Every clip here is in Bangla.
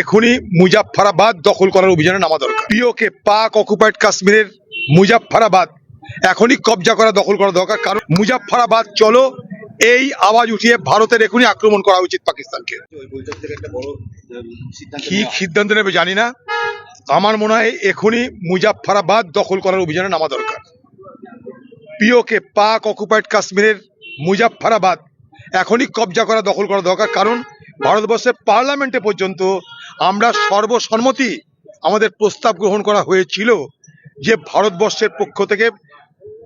এখনই মুজাফফরাবাদ দখল করার অভিযানে নামা দরকার। পিওকে পাক অকুপাইড কাশ্মীরের মুজাফফরাবাদ এখনই কবজা করা দখল করা দরকার, কারণ মুজাফফরাবাদ, চলো, এই আওয়াজ উঠিয়ে ভারতের এখনই আক্রমণ করা উচিত পাকিস্তানকে। কি সিদ্ধান্ত নেবে জানি না। আমার মনে হয় এখনই মুজাফফরাবাদ দখল করার অভিযানে নামা দরকার। পিওকে পাক অকুপাইড কাশ্মীরের মুজাফফরাবাদ এখনই কবজা করা দখল করা দরকার, কারণ ভারতবর্ষের পার্লামেন্টে পর্যন্ত আমরা সর্বসম্মতি আমাদের প্রস্তাব গ্রহণ করা হয়েছিল যে ভারতবর্ষের পক্ষ থেকে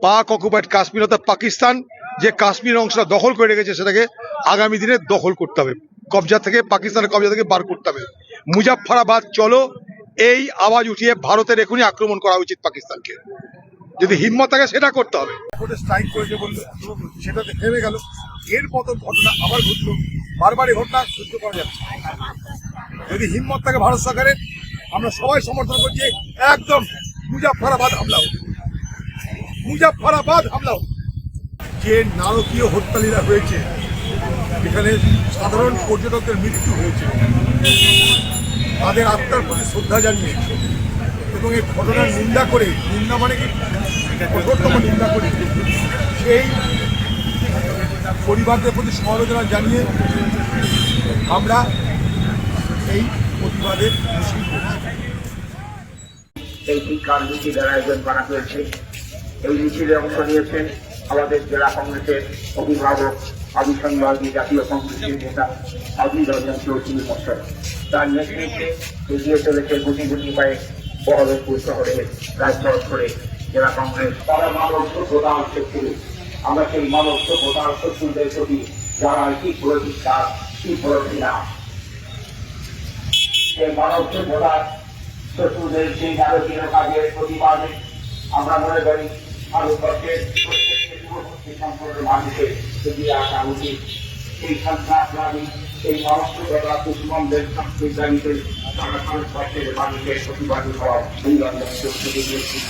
পাক অকুপাইড কাশ্মীর অর্থাৎ পাকিস্তান যে কাশ্মীর অংশটা দখল করে রেখেছে সেটাকে আগামী দিনে দখল করতে হবে। কবজা থেকে, পাকিস্তানের কবজা থেকে বার করতে হবে। মুজাফফরাবাদ, চলো, এই আওয়াজ উঠিয়ে ভারতের এখনই আক্রমণ করা উচিত পাকিস্তানকে। যদি হিম্মত থাকে সেটা করতে হবে। স্ট্রাইক করেছে বলল, সেটাতে থেমে গেল। এর মতো ঘটনা আবার ঘটলো। বারবার এই ঘটনা সহ্য করা যাচ্ছে যদি হিম্মত থাকে ভারত সরকারের আমরা সবাই সমর্থন করছি একদম মুজাফফরাবাদ হামলা হোক। মুজাফফরাবাদ হামলা হোক। যে নারকীয় হত্যালীলা হয়েছে এখানে সাধারণ পর্যটকদের মৃত্যু হয়েছে তাদের আত্মার প্রতি শ্রদ্ধা জানিয়ে এবং এই ঘটনার নিন্দা করে নিন্দা মানে কি কঠোরতম নিন্দা করে সেই পরিবারদের প্রতি সমবেদনা জানিয়ে আমরা এই প্রতিবাদের এই শিক্ষার মিছিলের আয়োজন করা হয়েছে। এই মিছিলে অংশ নিয়েছেন আমাদের জেলা কংগ্রেসের অভিভাবক আবিসংবাদী জাতীয় কংগ্রেসের নেতা অধীর রঞ্জন চৌধুরী মশাই তার নেতৃত্বে এগিয়ে চলেছে গুটি গুটি পায়ে বহরমপুর শহরে রাজপথ করে জেলা কংগ্রেস। তারা মানব সভ্যতার শত্রু আমরা সেই মানব সভ্যতার শত্রুদের প্রতি যারা কি প্রতিষ্ঠা কি প্রতিনা সেই মানব সভ্যতার শত্রুদের সেই নারকীয় কাজের প্রতিবাদে আমরা মনে করি ভারতবর্ষের প্রত্যেকটি দূরবর্তী সম্পর্কের মানুষের এই